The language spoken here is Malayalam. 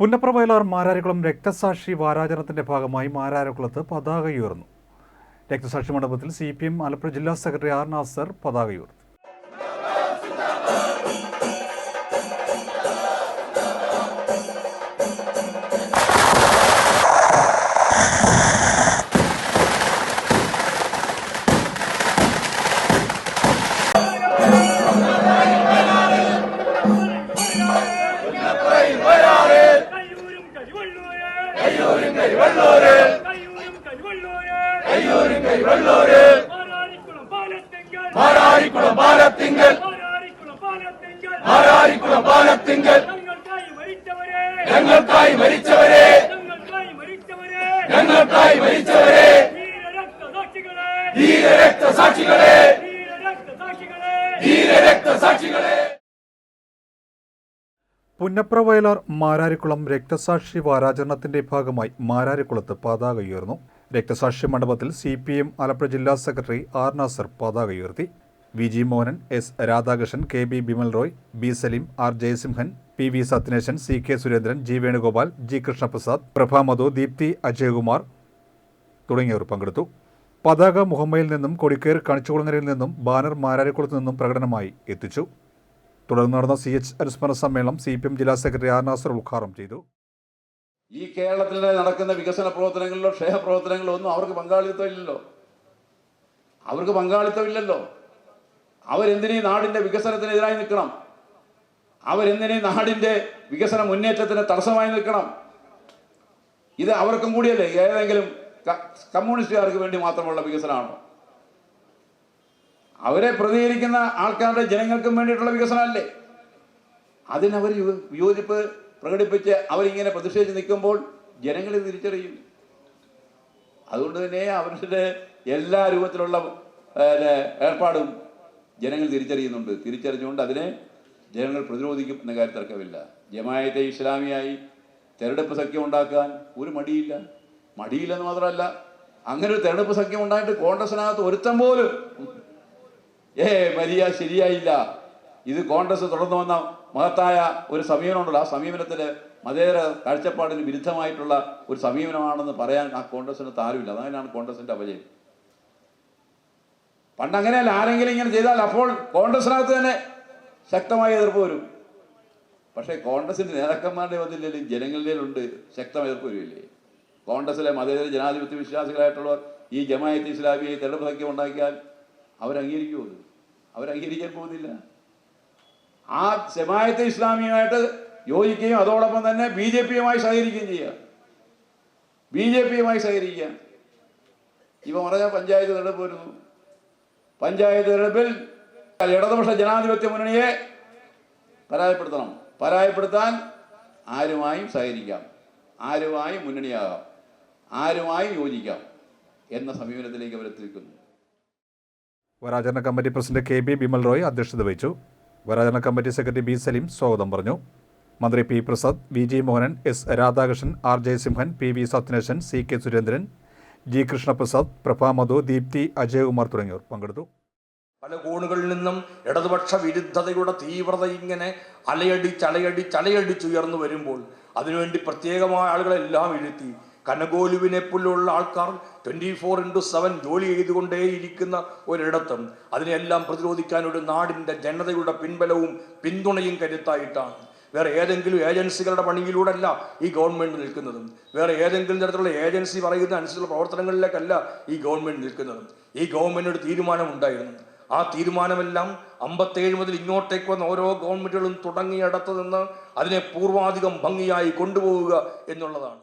പുന്നപ്ര വയലാർ മാരാരിക്കുളം രക്തസാക്ഷി വാരാചരണത്തിന്റെ ഭാഗമായി മാരാരിക്കുളത്ത് പതാക ഉയർന്നു. രക്തസാക്ഷി മണ്ഡപത്തിൽ സി പി എം ആലപ്പുഴ ജില്ലാ സെക്രട്ടറി ആർ നാസർ പതാക ഉയർത്തി കയ്യൂരും കരിവള്ളൂര് കയ്യൂരും കരിവള്ളൂര് മാരാരിക്കുളം പാലത്തിങ്കൽ. മാറാരിക്കുളം പാലത്തിങ്കൽ. ഞങ്ങൾക്കായി മരിച്ചവരെ. ഞങ്ങൾക്കായി മരിച്ചവരെ. ഞങ്ങൾക്കായി മരിച്ചവരെ ഞങ്ങൾക്കായി മരിച്ചവരെ പുന്നപ്ര വയലാർ മാരാരിക്കുളം രക്തസാക്ഷി വാരാചരണത്തിന്റെ ഭാഗമായി മാരാരിക്കുളത്ത് പതാക ഉയർന്നു. രക്തസാക്ഷി മണ്ഡപത്തിൽ സി പി എം ആലപ്പുഴ ജില്ലാ സെക്രട്ടറി ആർ നാസർ പതാക ഉയർത്തി. V G Mohanan S Radhakrishnan K B Bimal Roy B Salim R Jayasimhan P V Sathyanesan C K Surendran G Venugopal G Krishnaprasad Prabhamadhu Deepthi Ajayakumar തുടങ്ങിയവർ പങ്കെടുത്തു. പതാക മുഹമ്മയിൽ നിന്നും കൊടിക്കേർ കണിച്ചുകുളങ്ങരയിൽ നിന്നും ബാനർ മാരാരിക്കുളത്ത് നിന്നും പ്രകടനമായി എത്തിച്ചു. തുടർന്ന് നടന്ന സി എച്ച് അനുസ്മരണ സമ്മേളനം സി പി എം ജില്ലാ സെക്രട്ടറി ആർ നാസർ ഉദ്ഘാടനം ചെയ്തു. ഈ കേരളത്തിൽ നടക്കുന്ന വികസന പ്രവർത്തനങ്ങളിലോ ക്ഷേമ പ്രവർത്തനങ്ങളിലോ ഒന്നും അവർക്ക് പങ്കാളിത്തം ഇല്ലല്ലോ. അവർക്ക് പങ്കാളിത്തമില്ലല്ലോ അവരെന്തിനീ നാടിന്റെ വികസനത്തിനെതിരായി നിൽക്കണം? അവരെന്തിനീ നാടിന്റെ വികസന മുന്നേറ്റത്തിന് തടസ്സമായി നിൽക്കണം? ഇത് അവർക്കും കൂടിയല്ലേ? ഏതെങ്കിലും കമ്മ്യൂണിസ്റ്റുകാർക്ക് വേണ്ടി മാത്രമുള്ള വികസനമാണോ? അവരെ പ്രതികരിക്കുന്ന ആൾക്കാരുടെ ജനങ്ങൾക്കും വേണ്ടിയിട്ടുള്ള വികസനമല്ലേ അതിനവർ വിയോജിപ്പ് പ്രകടിപ്പിച്ച് അവരിങ്ങനെ പ്രതിഷേധിച്ച് നിൽക്കുമ്പോൾ ജനങ്ങളെ തിരിച്ചറിയും. അതുകൊണ്ട് തന്നെ അവരുടെ എല്ലാ രൂപത്തിലുള്ള ഏർപ്പാടും ജനങ്ങൾ തിരിച്ചറിയുന്നുണ്ട്. തിരിച്ചറിഞ്ഞുകൊണ്ട് അതിനെ ജനങ്ങൾ പ്രതിരോധിക്കും എന്ന കാര്യം തർക്കമില്ല. ജമായത്തെ ഇസ്ലാമിയായി തെരഞ്ഞെടുപ്പ് സഖ്യം ഉണ്ടാക്കാൻ ഒരു മടിയില്ല. മടിയില്ലെന്ന് മാത്രമല്ല അങ്ങനെ ഒരു തെരഞ്ഞെടുപ്പ് സഖ്യം ഉണ്ടായിട്ട് കോൺഗ്രസിനകത്ത് ഒരുത്തം പോലും ഏ മരിയ ശരിയായില്ല. ഇത് കോൺഗ്രസ് തുടർന്നു വന്ന മഹത്തായ ഒരു സമീപനമുണ്ടല്ലോ. ആ സമീപനത്തിൽ മതേതര കാഴ്ചപ്പാടിന് വിരുദ്ധമായിട്ടുള്ള ഒരു സമീപനമാണെന്ന് പറയാൻ ആ കോൺഗ്രസിന് താരമില്ല. അതാണ് കോൺഗ്രസിന്റെ അപജയം. പണ്ട് അങ്ങനെയല്ല. ആരെങ്കിലും ഇങ്ങനെ ചെയ്താൽ അപ്പോൾ കോൺഗ്രസിനകത്ത് തന്നെ ശക്തമായ എതിർപ്പ് വരും. പക്ഷേ കോൺഗ്രസിന്റെ നേതാക്കന്മാരുടെ വന്നില്ലെങ്കിലും ജനങ്ങളിലുണ്ട് ശക്തമായ എതിർപ്പ് വരുമില്ലേ കോൺഗ്രസിലെ മതേതര ജനാധിപത്യ വിശ്വാസികളായിട്ടുള്ളവർ ഈ ജമായത്ത് ഇസ്ലാമിയെ തെരഞ്ഞെടുപ്പ് സഖ്യം ഉണ്ടാക്കിയാൽ അവരംഗീകരിക്കുമോ? അവരംഗീകരിക്കാൻ പോകുന്നില്ല. ആ ജമായത്തെ ഇസ്ലാമിയുമായിട്ട് യോജിക്കുകയും അതോടൊപ്പം തന്നെ ബി ജെ പിയുമായി സഹകരിക്കുകയും ചെയ്യുക. ബി ജെ പിയുമായി സഹകരിക്കുക. ഇവ പറഞ്ഞ പഞ്ചായത്ത് തെരഞ്ഞെടുപ്പ് വരുന്നു. പഞ്ചായത്ത് തെരഞ്ഞെടുപ്പിൽ ഇടതുപക്ഷ ജനാധിപത്യ മുന്നണിയെ പരാജയപ്പെടുത്തണം. പരാജയപ്പെടുത്താൻ ആരുമായും സഹകരിക്കാം. ആരുമായും മുന്നണിയാകാം. ആരുമായും യോജിക്കാം എന്ന സമീപനത്തിലേക്ക് അവരെത്തിക്കുന്നു. വരാചരണ committee president K B Bimal Roy അധ്യക്ഷത വഹിച്ചു. വരാചരണ കമ്മിറ്റി സെക്രട്ടറി ബി സലീം സ്വാഗതം പറഞ്ഞു. മന്ത്രി P Prasad V G Mohanan S Radhakrishnan R J Simhan P V Sathyanesan C K Surendran G Krishnaprasad Prabhamadhu Deepthi Ajayakumar തുടങ്ങിയവർ പങ്കെടുത്തു. പല കോണുകളിൽ നിന്നും ഇടതുപക്ഷ വിരുദ്ധതയുടെ തീവ്രത ഇങ്ങനെ അലയടിച്ച് അലയടിച്ച് അലയടിച്ചുയർന്നു വരുമ്പോൾ അതിനുവേണ്ടി പ്രത്യേകമായ ആളുകളെല്ലാം ഇരുത്തി കനകോലുവിനെ പോലുള്ള ആൾക്കാർ ട്വന്റി ഫോർ ഇന്റു സെവൻ ജോലി ചെയ്തുകൊണ്ടേയിരിക്കുന്ന ഒരിടത്തും അതിനെല്ലാം പ്രതിരോധിക്കാൻ ഒരു നാടിന്റെ ജനതയുടെ പിൻബലവും പിന്തുണയും കരുത്തായിട്ടാണ്. വേറെ ഏതെങ്കിലും ഏജൻസികളുടെ പണിയിലൂടെ അല്ല ഈ ഗവൺമെന്റ് നിൽക്കുന്നതും. വേറെ ഏതെങ്കിലും തരത്തിലുള്ള ഏജൻസി പറയുന്ന അനുസരിച്ചുള്ള പ്രവർത്തനങ്ങളിലേക്കല്ല ഈ ഗവൺമെന്റ് നിൽക്കുന്നതും. ഈ ഗവൺമെന്റ് ഒരു തീരുമാനമുണ്ടായിരുന്നു. ആ തീരുമാനമെല്ലാം അമ്പത്തേഴ് മുതൽ ഇങ്ങോട്ടേക്ക് വന്ന ഓരോ ഗവൺമെന്റുകളും തുടങ്ങിയിടത്ത് നിന്ന് അതിനെ പൂർവാധികം ഭംഗിയായി കൊണ്ടുപോവുക എന്നുള്ളതാണ്.